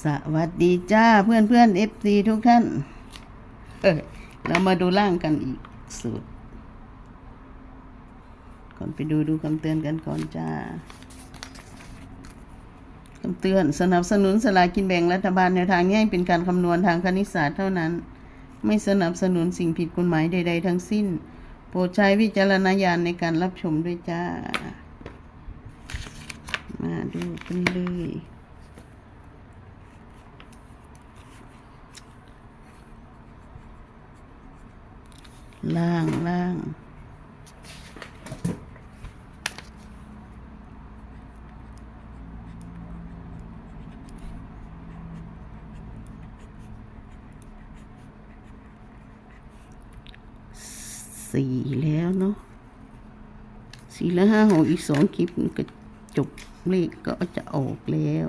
สวัสดีจ้าเพื่อนเพื่อนเอฟซีทุกท่าน เออเรามาดูล่างกันอีกสูตร ก่อนไปดูดูคำเตือนกันก่อนจ้าคำเตือนสนับสนุนสลากกินแบ่งรัฐบาลแนวทางนี้ให้เป็นการคำนวณทางคณิตศาสตร์เท่านั้น ไม่สนับสนุนสิ่งผิดกฎหมายใด ๆ ทั้งสิ้น โปรดใช้วิจารณญาณในการรับชมด้วยจ้า มาดูกันเลย ล่างล่าง สี่แล้วเนาะสี่แล้วห้าหกอีกสองคลิปก็จบเลขก็จะออกแล้ว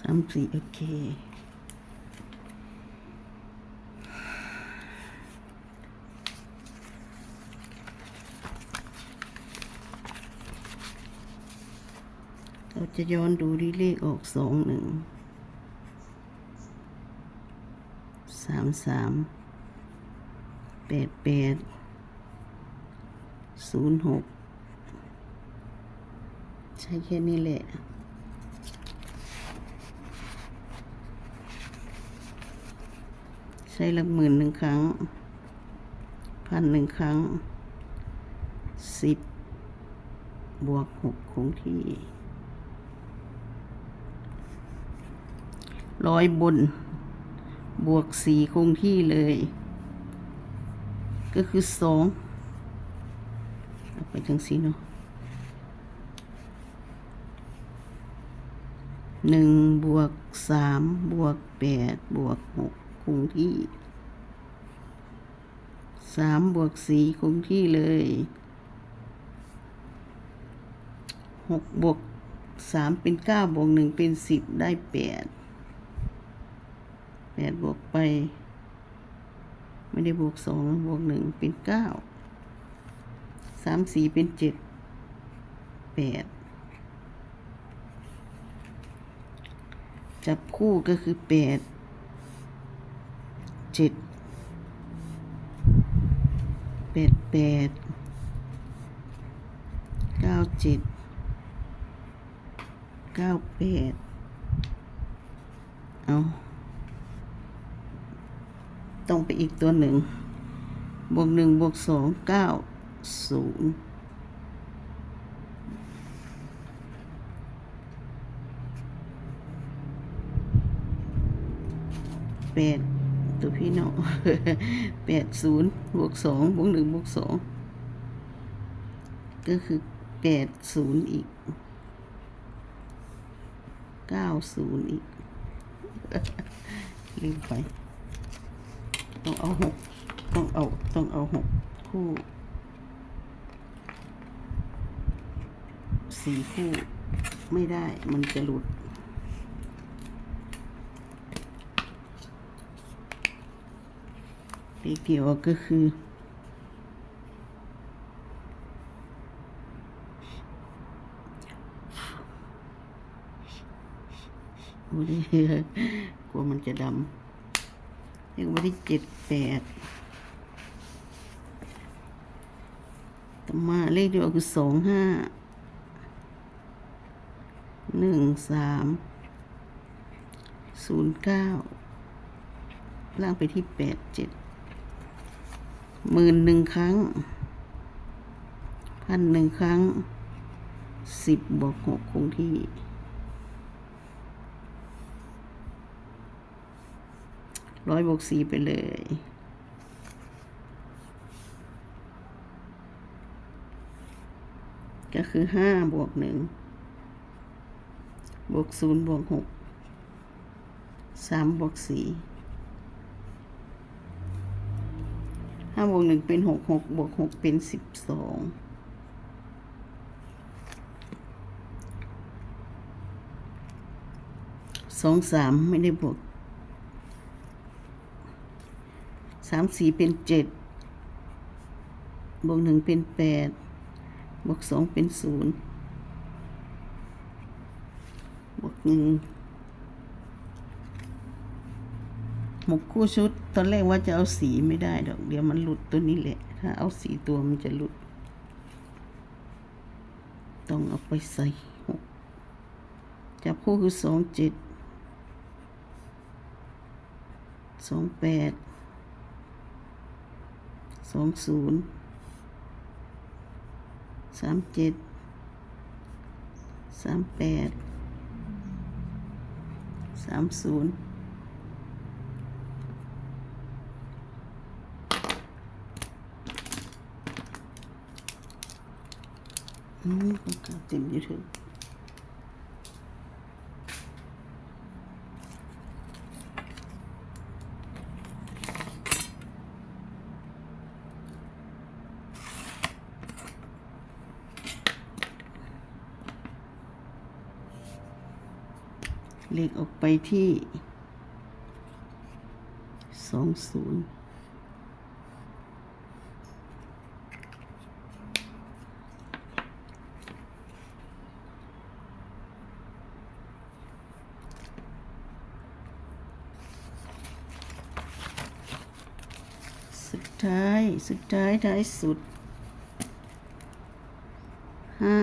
สามสี่โอเค เราจะย้อนดูที่เลขออกสองหนึ่งสามสามแปดแปดศูนย์หกใช่แค่นี้แหละใช้ลักหมื่นหนึ่งครั้ง พันหนึ่งครั้งสิบบวกหกคงที่ ร้อยบน บวกสี่คงที่เลย ก็คือสองไปจังสีเนาะหนึ่งบวกสามบวกแปดบวกหกคงที่สามบวกสี่คงที่เลยหกบวกสามเป็นเก้าบวกหนึ่งเป็นสิบได้แปด ดบวกไป ไม่ได้บวกสองบวกหนึ่งเป็นเก้าสามสี่เป็นเจ็ดแปดจับคู่ก็คือแปดเจ็ดแปดแปดเก้าเจ็ดเก้าแปดเอา ต้องไปอีกตัวหนึ่งบวกหนึ่งบวกสองเก้าศูนย์แปดตัวพี่น้องแปดศูนย์บวกสองบวกหนึ่งบวกสองก็คือแปดศูนย์อีกเก้าศูนย์อีกลืมไป ต้องเอาหกต้องเอาต้องเอาหกคู่สี่คู่ ไม่ได้มันจะหลุด เลขที่ออกก็คือโอ้ยกลัวมันจะดำ เลขวันที่เจ็ดแปดต่อมาเลขที่ออกคือสองห้าหนึ่งสามศูนย์เก้าล่างไปที่แปดเจ็ดหมื่นหนึ่งครั้งพันหนึ่งครั้งสิบบวกหกคงที่ ร้อยบวกสี่ไปเลย ก็คือห้าบวกหนึ่งบวกศูนย์บวกหกสามบวกสี่ห้าบวกหนึ่งเป็นหกหกบวกหกเป็นสิบสองสองสามไม่ได้บวก สามสี่เป็นเจ็ดบวกหนึ่งเป็นแปดบวกสองเป็นศูนย์บวกหนึ่งหกคู่ชุด ตอนแรกว่าจะเอาสีไม่ได้ดอก เดี๋ยวมันหลุดตัวนี้แหละ ถ้าเอาสีตัวมันจะหลุด ต้องเอาไปใส่หกจับคู่คือสองเจ็ดสองแปด สองศูนย์สามเจ็ดสามแปดสามศูนย์อืมก็กลับเต็มอยี่ถึง เลขออกไปที่สองศูนย์สุดท้าย สุดท้ายท้ายสุดห้า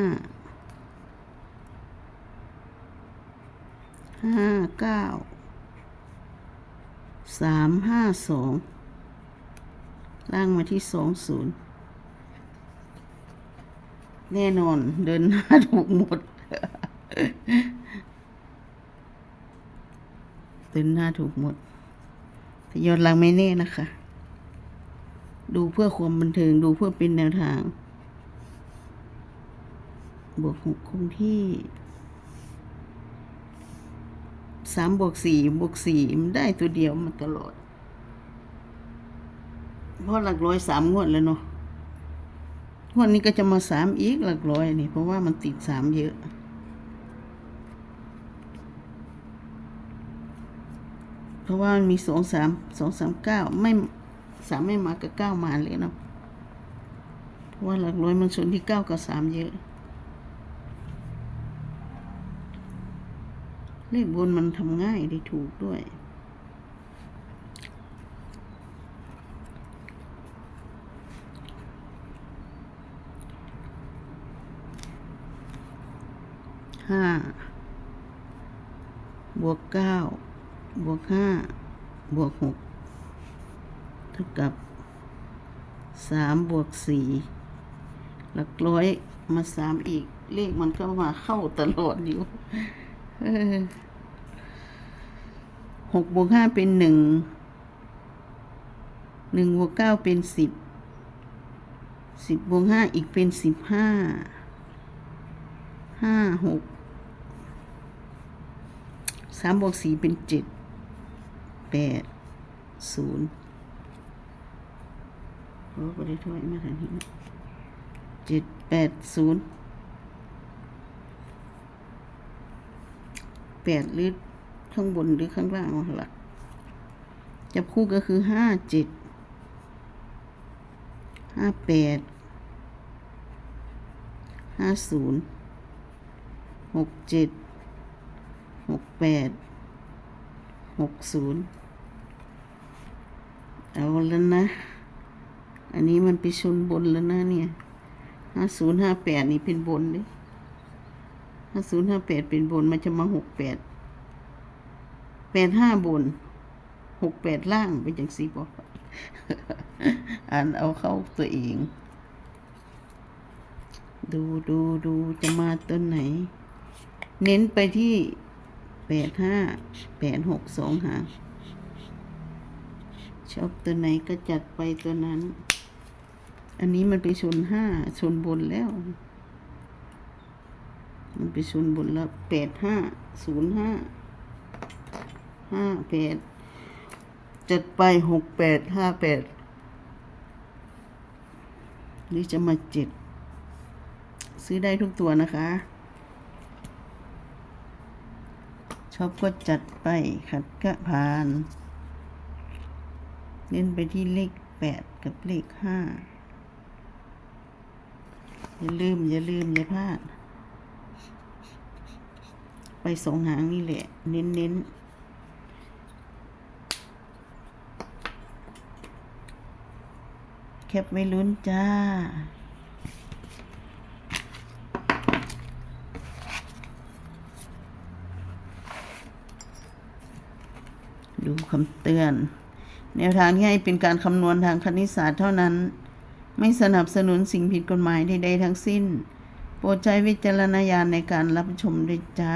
ห้า เก้าสามห้าสองล่างมาที่สองศูนย์แน่นอนเดินหน้าถูกหมด เดินหน้าถูกหมดแต่ยอดหลังไม่แน่นะคะ ดูเพื่อความบันเทิงดูเพื่อเป็นแนวทาง บวกหกคงที่ สามบวกสี่บวกสี่มันได้ตัวเดียวมาตลอด เพราะหลักร้อยสามงวดแล้วเนาะงวดนี้ก็จะมาสามอีกหลักร้อยนี่เพราะว่ามันติดสามเยอะเพราะว่ามันมีสองสามสองสามเก้าไม่สามไม่มากับเก้ามาเลยเนาะเพราะว่าหลักร้อยมันส่วนที่เก้ากับสามเยอะ เลขบนมันทำง่ายได้ถูกด้วยห้าบวกเก้าบวกห้าบวกหกเท่ากับสามบวกสี่หลักร้อยมาสามอีก เลขมันก็มาเข้าตลอดอยู่ หกบวกห้าเป็นหนึ่ง หนึ่งบวกเก้าเป็นสิบ สิบบวกห้าอีกเป็นสิบห้า ห้าหก สามบวกสี่เป็นเจ็ด แปด ศูนย์โอ้ก็ได้ถ้วยมาทันทีเจ็ดแปดศูนย์ แปดหรือข้างบนหรือข้างล่างวะล่ะจับคู่ก็คือห้าเจ็ดห้าแปดห้าศูนย์หกเจ็ดหกแปดหกศูนย์เอาแล้วนะ อันนี้มันไปชนบนแล้วนะเนี่ยห้าศูนย์ห้าแปดนี่เป็นบนดิ ห้าศูนย์ห้าแปดเป็นบนมันจะมาหกแปดแปดห้าบนหกแปดล่างเป็นอย่างสี่บอกอ่านเอาเข้าตัวเอง ดูดูดูจะมาตัวไหน เน้นไปที่แปดห้าแปดหกสองหาชอบตัวไหนก็จัดไปตัวนั้น อันนี้มันไปชนห้าชนบนแล้ว มันไปชนบนแล้วแปดห้าศูนย์ห้าห้าแปดจัดไปหกแปดห้าแปดนี่จะมาเจ็ดซื้อได้ทุกตัวนะคะ ชอบก็จัดไปขัดก็ผ่านเน้นไปที่เลขแปดกับเลขห้าอย่าลืม อย่าลืม อย่าพลาด ไปสองหางนี่แหละ เน้นเน้นแคบไม่ลุ้นจ้า ดูคำเตือน แนวทางที่ให้เป็นการคำนวณทางคณิตศาสตร์เท่านั้น ไม่สนับสนุนสิ่งผิดกฎหมายใดๆทั้งสิ้น โปรดใช้วิจารณญาณในการรับชมด้วยจ้า